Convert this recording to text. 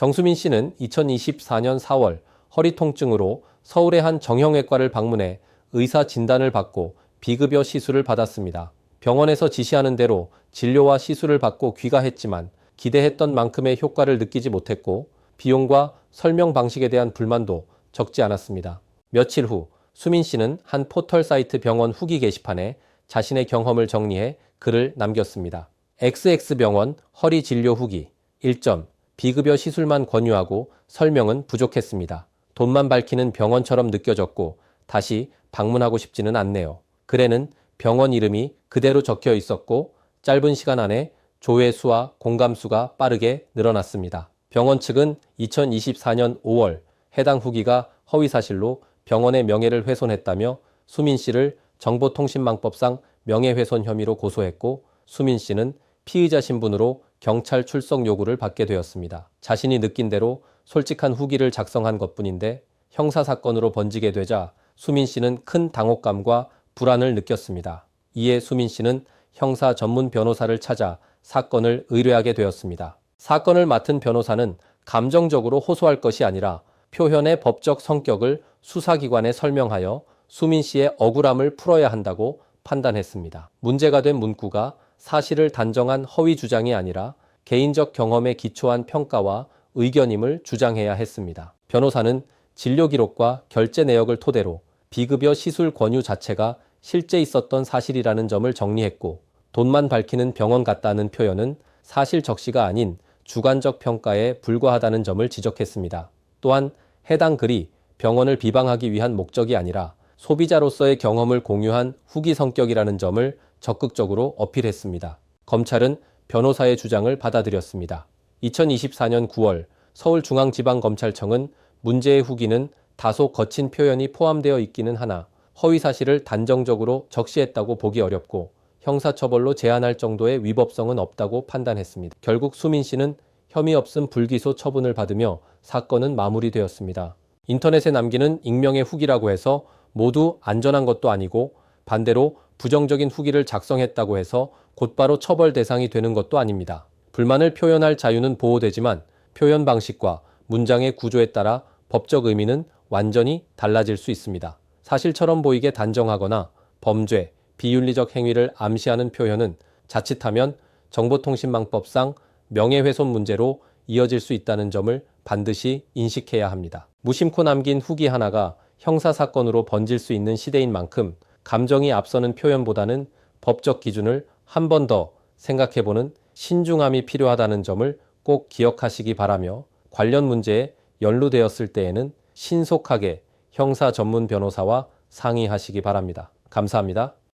정수민 씨는 2024년 4월 허리 통증으로 서울의 한 정형외과를 방문해 의사 진단을 받고 비급여 시술을 받았습니다. 병원에서 지시하는 대로 진료와 시술을 받고 귀가했지만 기대했던 만큼의 효과를 느끼지 못했고 비용과 설명 방식에 대한 불만도 적지 않았습니다. 며칠 후 수민 씨는 한 포털 사이트 병원 후기 게시판에 자신의 경험을 정리해 글을 남겼습니다. XX병원 허리 진료 후기 1점 비급여 시술만 권유하고 설명은 부족했습니다. 돈만 밝히는 병원처럼 느껴졌고 다시 방문하고 싶지는 않네요. 글에는 병원 이름이 그대로 적혀 있었고 짧은 시간 안에 조회수와 공감수가 빠르게 늘어났습니다. 병원 측은 2024년 5월 해당 후기가 허위 사실로 병원의 명예를 훼손했다며 수민 씨를 정보통신망법상 명예훼손 혐의로 고소했고 수민 씨는 피의자 신분으로 경찰 출석 요구를 받게 되었습니다. 자신이 느낀 대로 솔직한 후기를 작성한 것뿐인데 형사 사건으로 번지게 되자 수민 씨는 큰 당혹감과 불안을 느꼈습니다. 이에 수민 씨는 형사 전문 변호사를 찾아 사건을 의뢰하게 되었습니다. 사건을 맡은 변호사는 감정적으로 호소할 것이 아니라 표현의 법적 성격을 수사기관에 설명하여 수민 씨의 억울함을 풀어야 한다고 판단했습니다. 문제가 된 문구가 사실을 단정한 허위 주장이 아니라 개인적 경험에 기초한 평가와 의견임을 주장해야 했습니다. 변호사는 진료 기록과 결제 내역을 토대로 비급여 시술 권유 자체가 실제 있었던 사실이라는 점을 정리했고 돈만 밝히는 병원 같다는 표현은 사실 적시가 아닌 주관적 평가에 불과하다는 점을 지적했습니다. 또한 해당 글이 병원을 비방하기 위한 목적이 아니라 소비자로서의 경험을 공유한 후기 성격이라는 점을 적극적으로 어필했습니다. 검찰은 변호사의 주장을 받아들였습니다. 2024년 9월 서울중앙지방검찰청은 문제의 후기는 다소 거친 표현이 포함되어 있기는 하나 허위 사실을 단정적으로 적시했다고 보기 어렵고 형사처벌로 제한할 정도의 위법성은 없다고 판단했습니다. 결국 수민 씨는 혐의 없음 불기소 처분을 받으며 사건은 마무리되었습니다. 인터넷에 남기는 익명의 후기라고 해서 모두 안전한 것도 아니고 반대로 부정적인 후기를 작성했다고 해서 곧바로 처벌 대상이 되는 것도 아닙니다. 불만을 표현할 자유는 보호되지만 표현 방식과 문장의 구조에 따라 법적 의미는 완전히 달라질 수 있습니다. 사실처럼 보이게 단정하거나 범죄, 비윤리적 행위를 암시하는 표현은 자칫하면 정보통신망법상 명예훼손 문제로 이어질 수 있다는 점을 반드시 인식해야 합니다. 무심코 남긴 후기 하나가 형사사건으로 번질 수 있는 시대인 만큼 감정이 앞서는 표현보다는 법적 기준을 한 번 더 생각해보는 신중함이 필요하다는 점을 꼭 기억하시기 바라며 관련 문제에 연루되었을 때에는 신속하게 형사 전문 변호사와 상의하시기 바랍니다. 감사합니다.